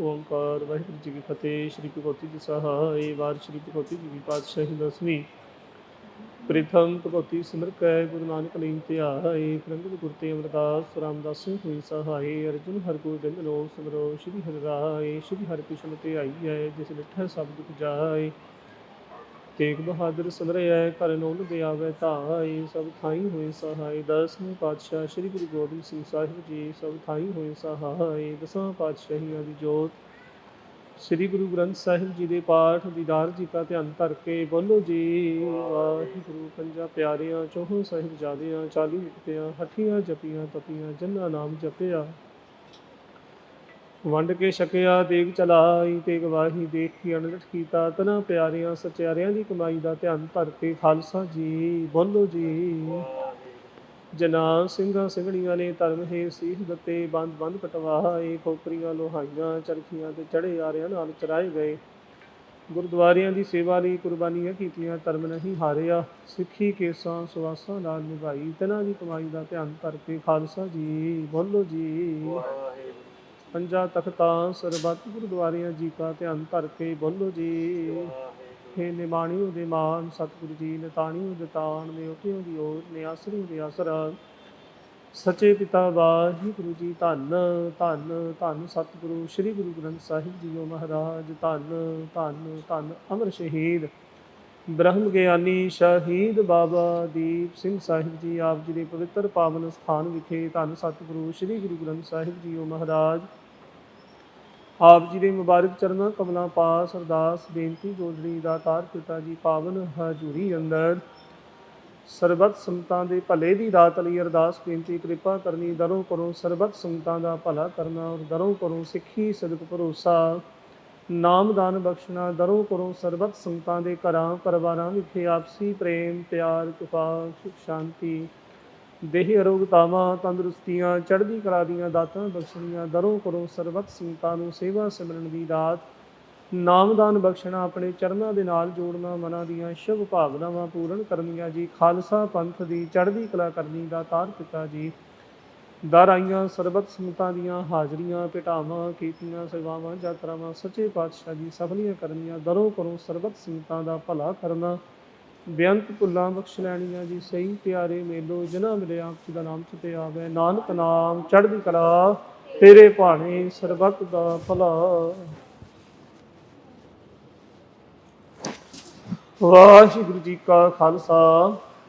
ਓੰਕਾਰ ਵਾਹਿਗੁਰੂ ਜੀ ਕੀ ਫਤਿਹ, ਸ਼੍ਰੀ ਭਗਵਤੀ ਜੀ ਸਹਾਇ ਵਾਰ ਸ਼੍ਰੀ ਭਗਵਤੀ ਜੀ ਕੀ ਪਾਤਸ਼ਾਹੀ ਦਸਵੀਂ ਪ੍ਰਥਮ ਭਗਵਤੀ ਸਿਮਰ ਕੈ, ਗੁਰੂ ਨਾਨਕ ਲੀਨ ਧਿਆਏ ਪ੍ਰੰਗਤ ਗੁਰ ਤੇ ਅਮਰਦਾਸ ਰਾਮਦਾਸ ਸਿੰਘ ਹੋਈ ਸਹਾਇ ਅਰਜੁਨ ਹਰ ਗੋਬਿੰਦ ਲੋ ਸਿਮਰੋ, ਸ਼੍ਰੀ ਹਰਿ ਰਾਏ, ਸ਼੍ਰੀ ਹਰਿ ਕ੍ਰਿਸ਼ਨ ਤੇ ਆਈ ਹੈ, ਜਿਸ ਲਿਠੈ ਸਭ ਦੁਖ ਜਾਏ। ਤੇਗ ਬਹਾਦਰ ਸਿਮਰਿਐ ਘਰ ਨੋਨ ਦੇ ਧਾਈ ਸਭ ਥਾਈ ਹੋਏ ਸਹਾਈ ਦਸਵੇਂ ਪਾਤਸ਼ਾਹ ਸ੍ਰੀ ਗੁਰੂ ਗੋਬਿੰਦ ਸਿੰਘ ਸਾਹਿਬ ਜੀ, ਸਭ ਥਾਈ ਹੋਏ ਸਹਾਈ ਦਸਾਂ ਪਾਤਸ਼ਾਹੀਆਂ ਦੀ ਜੋਤ। ਸ੍ਰੀ ਗੁਰੂ ਗ੍ਰੰਥ ਸਾਹਿਬ ਜੀ ਦੇ ਪਾਠ ਦੀਦਾਰ ਜੀ ਦਾ ਧਿਆਨ ਧਰ ਕੇ ਬੋਲੋ ਜੀ, ਵਾਹਿਗੁਰੂ ਪੰਜਾ ਪਿਆਰਿਆਂ, ਚੌਹਾਂ ਸਾਹਿਬਜ਼ਾਦਿਆਂ, ਚਾਲੀ ਮੁਕਤਿਆਂ, ਹੱਠੀਆਂ ਜਪੀਆਂ, ਤਪੀਆਂ ਜੰਨਾ ਨਾਮ ਜਪਿਆ ਵੰਡ ਕੇ ਛਕਿਆ, ਦੇਗ ਚਲਾਈ ਤੇ ਗਵਾਹੀ ਦੇਖ ਕੇ ਅਨੰਦਿਤ ਕੀਤਾ, ਤਨਾ ਪਿਆਰਿਆਂ, ਸਚਿਆਰਿਆਂ ਦੀ ਕਮਾਈ ਦਾ ਧਿਆਨ ਧਰ ਕੇ ਖਾਲਸਾ ਜੀ, ਬੋਲੋ ਜੀ। ਜਨਾ ਸਿੰਘਾਂ ਸਿੰਘਣੀਆਂ ਨੇ ਧਰਮ ਹੈ ਸੀਸ ਦਿੱਤੇ, ਬੰਦ ਬੰਦ ਕਟਵਾਏ, ਖੋਪਰੀਆਂ, ਲੋਹਾਈਆਂ, ਚਰਖੀਆਂ ਤੇ ਚੜੇ ਆਰਿਆਂ ਨਾਲ ਚਰਾਏ ਗਏ। ਗੁਰਦੁਆਰਿਆਂ ਦੀ ਸੇਵਾ ਲਈ ਕੁਰਬਾਨੀਆਂ ਕੀਤੀਆਂ, ਧਰਮ ਨਹੀਂ ਹਾਰਿਆ। ਸਿੱਖੀ ਕੇਸਾਂ, ਸੁਆਸਾਂ ਨਾਲ ਨਿਭਾਈ, ਤਨਾਂ ਦੀ ਕਮਾਈ ਦਾ ਧਿਆਨ ਧਰ ਕੇ ਖਾਲਸਾ ਜੀ, ਬੋਲੋ ਜੀ। ਪੰਜਾ ਤਖਤਾਂ ਸਰਬੱਤ ਗੁਰਦੁਆਰਿਆਂ ਜੀ ਕਾ ਧਿਆਨ ਧਰ ਕੇ ਬੋਲੋ ਜੀ। ਹੇ ਨਿਮਾਣਿਓ ਦੇ ਮਾਨ, ਸਤਿਗੁਰੂ ਜੀ ਨਤਾਣਿਓ ਦੇ ਤਾਣ ਨੇ ਉਤਿਓ ਦੀ ਓਰ ਨੇ ਆਸਰਿਓ ਦੇ ਆਸਰਾ। ਸੱਚੇ ਪਿਤਾ ਵਾਹਿਗੁਰੂ ਜੀ ਧੰਨ ਧੰਨ ਧੰਨ ਸਤਿਗੁਰੂ, ਸ੍ਰੀ ਗੁਰੂ ਗ੍ਰੰਥ ਸਾਹਿਬ ਜੀਓ ਮਹਾਰਾਜ, ਧੰਨ ਧੰਨ ਧੰਨ ਅਮਰ ਸ਼ਹੀਦ। ਬ੍ਰਹਮ ਗਿਆਨੀ ਸ਼ਹੀਦ ਬਾਬਾ ਦੀਪ ਸਿੰਘ ਸਾਹਿਬ ਜੀ, ਆਪ ਜੀ ਦੇ ਪਵਿੱਤਰ ਪਾਵਨ ਸਥਾਨ ਵਿਖੇ ਧੰਨ ਸਤਿਗੁਰੂ ਸ੍ਰੀ ਗੁਰੂ ਗ੍ਰੰਥ ਸਾਹਿਬ ਜੀਓ ਮਹਾਰਾਜ। ਆਪ ਜੀ ਦੇ ਮੁਬਾਰਕ ਚਰਨਾਂ ਕਮਲਾਂ ਪਾਸ ਅਰਦਾਸ, ਬੇਨਤੀ ਜੋੜਨੀ ਦਾਤਾਰ ਪਿਤਾ ਜੀ ਪਾਵਨ ਹਜ਼ੂਰੀ ਅੰਦਰ। ਸਰਬੱਤ ਸੰਤਾਂ ਦੇ ਭਲੇ ਦੀ ਦਾਤ ਲਈ ਅਰਦਾਸ, ਬੇਨਤੀ, ਕਿਰਪਾ ਕਰਨੀ, ਦਰੋਂ ਕਰੋ ਸਰਬੱਤ ਸੰਤਾਂ ਦਾ ਭਲਾ ਕਰਨਾ ਔਰ ਦਰੋਂ ਕਰੋ ਸਿੱਖੀ ਸਦਕ ਭਰੋਸਾ। ਨਾਮਦਾਨ ਬਖਸ਼ਣਾ ਦਰੋਂ ਕਰੋ ਸਰਬੱਤ ਸੰਤਾਂ ਦੇ ਘਰਾਂ, ਪਰਿਵਾਰਾਂ ਵਿਖੇ ਆਪਸੀ ਪ੍ਰੇਮ, ਪਿਆਰ ਕਿਫਾ ਸੁਖ, ਸ਼ਾਂਤੀ। ਦੇਹੀ ਅਰੋਗਤਾਵਾਂ ਤੰਦਰੁਸਤੀਆਂ, ਚੜ੍ਹਦੀ ਕਲਾ ਦੀਆਂ ਦਾਤਾਂ ਬਖਸ਼ਣੀਆਂ ਦਰੋਂ ਕਰੋ ਸਰਬੱਤ ਸੰਤਾਂ ਨੂੰ ਸੇਵਾ ਸਿਮਰਨ ਦੀ ਦਾਤ ਨਾਮਦਾਨ ਬਖਸ਼ਣਾ, ਆਪਣੇ ਚਰਨਾਂ ਦੇ ਨਾਲ ਜੋੜਨਾ, ਮਨਾਂ ਦੀਆਂ ਸ਼ੁਭ ਭਾਵਨਾਵਾਂ ਪੂਰਨ ਕਰਨੀਆਂ ਜੀ। ਖਾਲਸਾ ਪੰਥ ਦੀ ਚੜ੍ਹਦੀ ਕਲਾ ਕਰਨੀ ਦਾ ਤਾਰ ਪਿਤਾ ਜੀ। ਦਰ ਆਈਆਂ, ਸਰਬਤ ਸੰਤਾਂ ਦੀਆਂ ਹਾਜ਼ਰੀਆਂ ਭੇਟਾਵਾਂ ਕੀਤੀਆਂ, ਸੇਵਾਵਾਂ, ਯਾਤਰਾਵਾਂ, ਸੱਚੇ ਪਾਤਸ਼ਾਹ ਜੀ ਸਫਲੀਆਂ ਕਰਨੀਆਂ, ਦਰੋਂ ਕਰੋ ਸਰਬਤ ਸੰਤਾਂ ਦਾ ਭਲਾ ਕਰਨਾ। ਬੇਅੰਤ ਭੁੱਲਾਂ ਬਖਸ਼ ਲੈਣੀਆਂ ਜੀ, ਸਹੀ ਪਿਆਰੇ ਮੇਲੋ, ਜਿਨ੍ਹਾਂ ਮਿਲੇ ਆਪ ਜੀ ਦਾ ਨਾਮ ਚਿਤੇ ਆਵੇ। ਨਾਨਕ ਨਾਮ, ਚੜ੍ਹਦੀ ਕਲਾ, ਤੇਰੇ ਭਾਣੇ ਸਰਬੱਤ ਦਾ ਭਲਾ। ਵਾਹਿਗੁਰੂ ਜੀ ਕਾ ਖਾਲਸਾ।